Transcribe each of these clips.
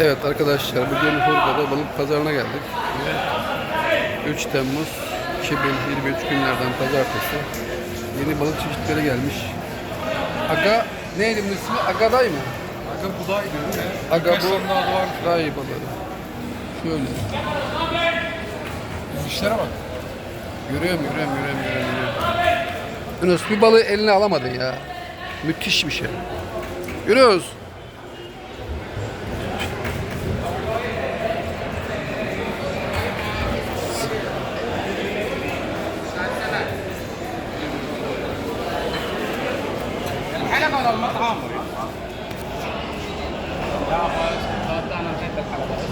Evet arkadaşlar bugün Hurgada balık pazarına geldik. 3 Temmuz 2023 günlerden pazartesi. Yeni balık çeşitleri gelmiş. Aga neydi bunun ismi? Agaday mı? Aga buday değil mi? Aga bu iyi balığı. Şöyle. Dişlere bak. Görüyorum, görüyorum, görüyorum, görüyorum. görüyorum. Yunus bir balığı eline alamadın ya. Müthiş bir şey. Yunus. الحلقة ولا المطعم؟ لا خلاص انا نسيت الحلقة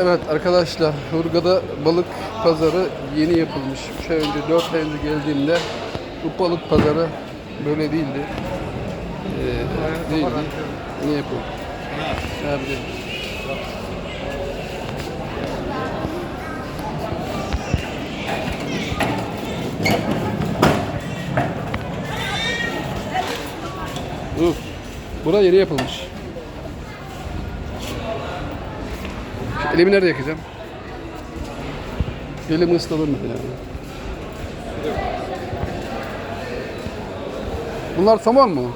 Evet arkadaşlar Hurgada balık pazarı yeni yapılmış. 3 ay önce 4 ay önce geldiğimde bu balık pazarı böyle değildi. Ee, değildi. Yeni yapıldı. Ha, biliyorum. Uf. Bura yeni yapılmış. Şu elimi nerede yakacağım? Elimi ıslanır mı ya? Bunlar somon mu?